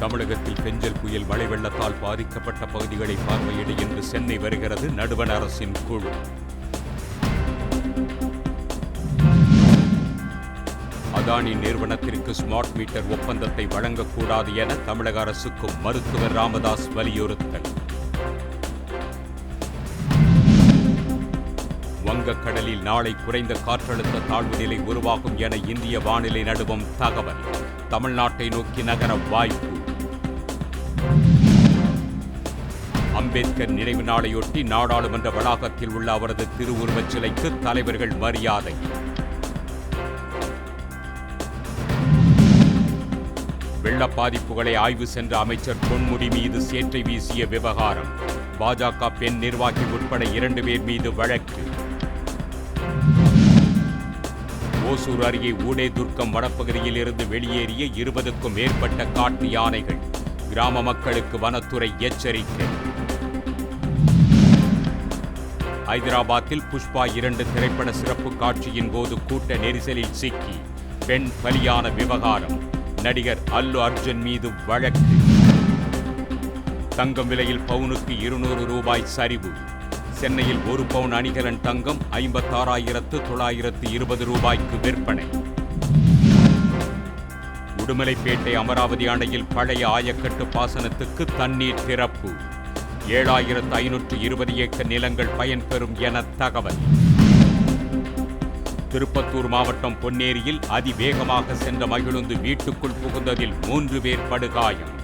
தமிழகத்தில் பெஞ்சல் புயல் மழை வெள்ளத்தால் பாதிக்கப்பட்ட பகுதிகளை பார்வையிட இன்று சென்னை வருகிறது நடுவண் அரசின் குழு. அதானி நிறுவனத்திற்கு ஸ்மார்ட் மீட்டர் ஒப்பந்தத்தை வழங்கக்கூடாது என தமிழக அரசுக்கும் மருத்துவர் ராமதாஸ் வலியுறுத்தல். வங்கக்கடலில் நாளை குறைந்த காற்றழுத்த தாழ்வு நிலை உருவாகும் என இந்திய வானிலை நடுவம் தகவல். தமிழ்நாட்டை நோக்கி நகர வாய்ப்பு. அம்பேத்கர் நினைவு நாளையொட்டி நாடாளுமன்ற வளாகத்தில் உள்ள அவரது திருவுருவச் சிலைக்கு தலைவர்கள் மரியாதை. வெள்ள பாதிப்புகளை ஆய்வு சென்ற அமைச்சர் பொன்முடி மீது சேற்றை வீசிய விவகாரம். பாஜக பெண் நிர்வாகி உட்பட இரண்டு பேர் மீது வழக்கு. ஓசூர் அருகே ஊடே துர்க்கம் வனப்பகுதியில் இருந்து வெளியேறிய இருபதுக்கும் மேற்பட்ட காட்டு யானைகள். கிராம மக்களுக்கு வனத்துறை எச்சரிக்கை. ஹைதராபாத்தில் புஷ்பா இரண்டு திரைப்பட சிறப்பு காட்சியின் போது கூட்ட நெரிசலில் சிக்கி. பெண் பலியான விவகாரம். நடிகர் அல்லு அர்ஜுன் மீது வழக்கு. தங்கம் விலையில் பவுனுக்கு இருநூறு ரூபாய் சரிவு. சென்னையில் ஒரு பவுன் அணிகலன் தங்கம் ஐம்பத்தாறாயிரத்து தொள்ளாயிரத்து இருபது ரூபாய்க்கு விற்பனை. உடுமலைப்பேட்டை அமராவதி அணையில் பழைய ஆயக்கட்டு பாசனத்துக்கு தண்ணீர் திறப்பு. ஏழாயிரத்து ஐநூற்று இருபது ஏக்கர் நிலங்கள் பயன்பெறும் என தகவல். திருப்பத்தூர் மாவட்டம் பொன்னேரியில் அதிவேகமாக சென்ற மகிழுந்து வீட்டுக்குள் புகுந்ததில் மூன்று பேர் படுகாயம்.